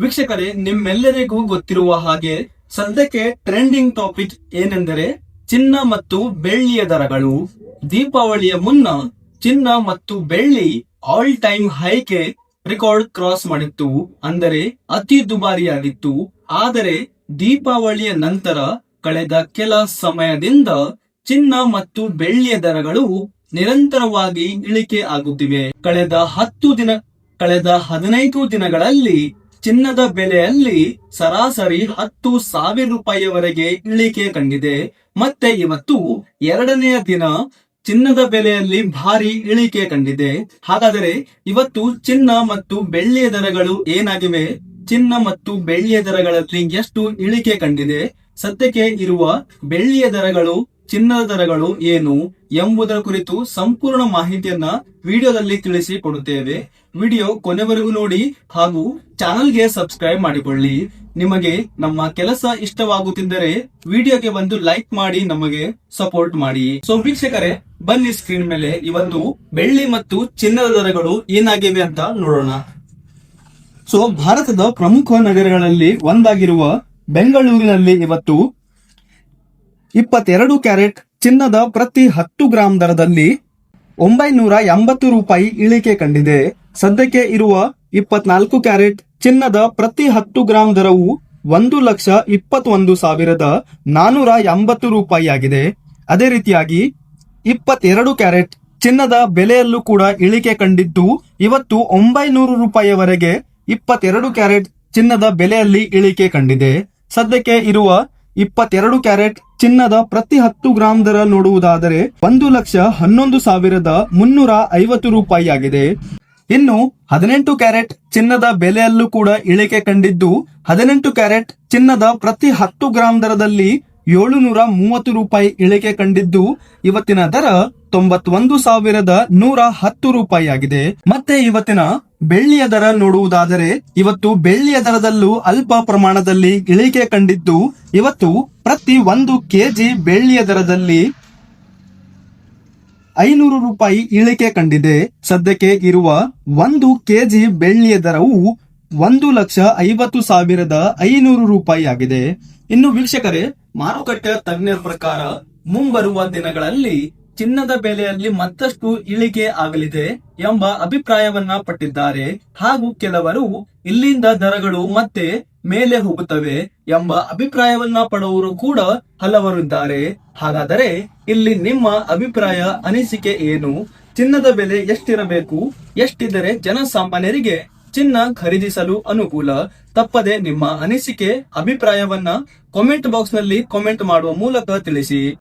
ವೀಕ್ಷಕರೇ, ನಿಮ್ಮೆಲ್ಲರಿಗೂ ಗೊತ್ತಿರುವ ಹಾಗೆ ಸದ್ಯಕ್ಕೆ ಟ್ರೆಂಡಿಂಗ್ ಟಾಪಿಕ್ ಏನೆಂದರೆ ಚಿನ್ನ ಮತ್ತು ಬೆಳ್ಳಿಯ ದರಗಳು. ದೀಪಾವಳಿಯ ಮುನ್ನ ಚಿನ್ನ ಮತ್ತು ಬೆಳ್ಳಿ ಆಲ್ ಟೈಮ್ ಹೈಗೆ ರೆಕಾರ್ಡ್ ಕ್ರಾಸ್ ಮಾಡಿತ್ತು. ಅಂದರೆ ಅತಿ ದುಬಾರಿಯಾಗಿತ್ತು. ಆದರೆ ದೀಪಾವಳಿಯ ನಂತರ ಕಳೆದ ಕೆಲ ಸಮಯದಿಂದ ಚಿನ್ನ ಮತ್ತು ಬೆಳ್ಳಿಯ ದರಗಳು ನಿರಂತರವಾಗಿ ಇಳಿಕೆ ಆಗುತ್ತಿವೆ. ಕಳೆದ ಹತ್ತು ದಿನ, ಕಳೆದ ಹದಿನೈದು ದಿನಗಳಲ್ಲಿ ಚಿನ್ನದ ಬೆಲೆಯಲ್ಲಿ ಸರಾಸರಿ ಹತ್ತು ಸಾವಿರ ರೂಪಾಯಿವರೆಗೆ ಇಳಿಕೆ ಕಂಡಿದೆ. ಮತ್ತೆ ಇವತ್ತು ಎರಡನೆಯ ದಿನ ಚಿನ್ನದ ಬೆಲೆಯಲ್ಲಿ ಭಾರಿ ಇಳಿಕೆ ಕಂಡಿದೆ. ಹಾಗಾದರೆ ಇವತ್ತು ಚಿನ್ನ ಮತ್ತು ಬೆಳ್ಳಿಯ ದರಗಳು ಏನಾಗಿವೆ? ಚಿನ್ನ ಮತ್ತು ಬೆಳ್ಳಿಯ ದರಗಳಲ್ಲಿ ಎಷ್ಟು ಇಳಿಕೆ ಕಂಡಿದೆ? ಸದ್ಯಕ್ಕೆ ಇರುವ ಬೆಳ್ಳಿಯ ದರಗಳು ಚಿನ್ನದ ದರಗಳು ಏನು ಎಂಬುದರ ಕುರಿತು ಸಂಪೂರ್ಣ ಮಾಹಿತಿಯನ್ನ ವಿಡಿಯೋದಲ್ಲಿ ತಿಳಿಸಿ ಕೊಡುತ್ತೇವೆ. ವಿಡಿಯೋ ಕೊನೆವರೆಗೂ ನೋಡಿ ಹಾಗೂ ಚಾನಲ್ಗೆ ಸಬ್ಸ್ಕ್ರೈಬ್ ಮಾಡಿಕೊಳ್ಳಿ. ನಿಮಗೆ ನಮ್ಮ ಕೆಲಸ ಇಷ್ಟವಾಗುತ್ತಿದ್ದರೆ ವಿಡಿಯೋಗೆ ಒಂದು ಲೈಕ್ ಮಾಡಿ ನಮಗೆ ಸಪೋರ್ಟ್ ಮಾಡಿ. ಸೊ ವೀಕ್ಷಕರೇ, ಬನ್ನಿ ಸ್ಕ್ರೀನ್ ಮೇಲೆ ಇವತ್ತು ಬೆಳ್ಳಿ ಮತ್ತು ಚಿನ್ನದ ದರಗಳು ಏನಾಗಿವೆ ಅಂತ ನೋಡೋಣ. ಸೊ ಭಾರತದ ಪ್ರಮುಖ ನಗರಗಳಲ್ಲಿ ಒಂದಾಗಿರುವ ಬೆಂಗಳೂರಿನಲ್ಲಿ ಇವತ್ತು ಇಪ್ಪತ್ತೆರಡು ಕ್ಯಾರೆಟ್ ಚಿನ್ನದ ಪ್ರತಿ ಹತ್ತು ಗ್ರಾಂ ದರದಲ್ಲಿ ಒಂಬೈನೂರ ಎಂಬತ್ತು ರೂಪಾಯಿ ಇಳಿಕೆ ಕಂಡಿದೆ. ಸದ್ಯಕ್ಕೆ ಇರುವ ಇಪ್ಪತ್ನಾಲ್ಕು ಕ್ಯಾರೆಟ್ ಚಿನ್ನದ ಪ್ರತಿ ಹತ್ತು ಗ್ರಾಂ ದರವು ಒಂದು ಲಕ್ಷ ಇಪ್ಪತ್ತೊಂದು ಸಾವಿರದ ನಾನೂರ ಎಂಬತ್ತು ರೂಪಾಯಿ ಆಗಿದೆ ಅದೇ ರೀತಿಯಾಗಿ ಇಪ್ಪತ್ತೆರಡು ಕ್ಯಾರೆಟ್ ಚಿನ್ನದ ಬೆಲೆಯಲ್ಲೂ ಕೂಡ ಇಳಿಕೆ ಕಂಡಿದ್ದು ಇವತ್ತು ಒಂಬೈನೂರು ರೂಪಾಯಿಯವರೆಗೆ ಇಪ್ಪತ್ತೆರಡು ಕ್ಯಾರೆಟ್ ಚಿನ್ನದ ಬೆಲೆಯಲ್ಲಿ ಇಳಿಕೆ ಕಂಡಿದೆ. ಸದ್ಯಕ್ಕೆ ಇರುವ ಇಪ್ಪತ್ತೆರಡು ಕ್ಯಾರೆಟ್ ಚಿನ್ನದ ಪ್ರತಿ ಹತ್ತು ಗ್ರಾಂ ದರ ನೋಡುವುದಾದರೆ ಒಂದು ಲಕ್ಷ ಹನ್ನೊಂದು ಸಾವಿರದ ಮುನ್ನೂರ ಐವತ್ತು ರೂಪಾಯಿ ಆಗಿದೆ ಇನ್ನು ಹದಿನೆಂಟು ಕ್ಯಾರೆಟ್ ಚಿನ್ನದ ಬೆಲೆಯಲ್ಲೂ ಕೂಡ ಇಳಿಕೆ ಕಂಡಿದ್ದು, ಹದಿನೆಂಟು ಕ್ಯಾರೆಟ್ ಚಿನ್ನದ ಪ್ರತಿ ಹತ್ತು ಗ್ರಾಂ ದರದಲ್ಲಿ ಏಳುನೂರ ಮೂವತ್ತು ರೂಪಾಯಿ ಇಳಿಕೆ ಕಂಡಿದ್ದು, ಇವತ್ತಿನ ದರ ತೊಂಬತ್ತೊಂದು ಸಾವಿರದ ನೂರ ಹತ್ತು ರೂಪಾಯಿ ಆಗಿದೆ ಮತ್ತೆ ಇವತ್ತಿನ ಬೆಳ್ಳಿಯ ದರ ನೋಡುವುದಾದರೆ ಇವತ್ತು ಬೆಳ್ಳಿಯ ದರದಲ್ಲೂ ಅಲ್ಪ ಪ್ರಮಾಣದಲ್ಲಿ ಇಳಿಕೆ ಕಂಡಿದ್ದು, ಇವತ್ತು ಪ್ರತಿ ಒಂದು ಕೆಜಿ ಬೆಳ್ಳಿಯ ದರದಲ್ಲಿ ಐನೂರು ರೂಪಾಯಿ ಇಳಿಕೆ ಕಂಡಿದೆ. ಸದ್ಯಕ್ಕೆ ಇರುವ ಒಂದು ಕೆಜಿ ಬೆಳ್ಳಿಯ ದರವು ಒಂದು ಲಕ್ಷ ಐವತ್ತು ಸಾವಿರದ ಐನೂರು ರೂಪಾಯಿ ಆಗಿದೆ ಇನ್ನು ವೀಕ್ಷಕರೇ, ಮಾರುಕಟ್ಟೆ ತಜ್ಞರ ಪ್ರಕಾರ ಮುಂಬರುವ ದಿನಗಳಲ್ಲಿ ಚಿನ್ನದ ಬೆಲೆಯಲ್ಲಿ ಮತ್ತಷ್ಟು ಇಳಿಕೆ ಆಗಲಿದೆ ಎಂಬ ಅಭಿಪ್ರಾಯವನ್ನ ಪಟ್ಟಿದ್ದಾರೆ. ಹಾಗೂ ಕೆಲವರು, ಇಲ್ಲಿಂದ ದರಗಳು ಮತ್ತೆ ಮೇಲೆ ಹೋಗುತ್ತವೆ ಎಂಬ ಅಭಿಪ್ರಾಯವನ್ನ ಪಡುವವರು ಕೂಡ ಹಲವರಿದ್ದಾರೆ. ಹಾಗಾದರೆ, ಇಲ್ಲಿ ನಿಮ್ಮ ಅಭಿಪ್ರಾಯ, ಅನಿಸಿಕೆ ಏನು? ಚಿನ್ನದ ಬೆಲೆ ಎಷ್ಟಿರಬೇಕು? ಎಷ್ಟಿದ್ದರೆ ಜನಸಾಮಾನ್ಯರಿಗೆ ಚಿನ್ನ ಖರೀದಿಸಲು ಅನುಕೂಲ? ತಪ್ಪದೆ ನಿಮ್ಮ ಅನಿಸಿಕೆ, ಅಭಿಪ್ರಾಯವನ್ನ ಕಾಮೆಂಟ್ ಬಾಕ್ಸ್ನಲ್ಲಿ ಕಾಮೆಂಟ್ ಮಾಡುವ ಮೂಲಕ ತಿಳಿಸಿ.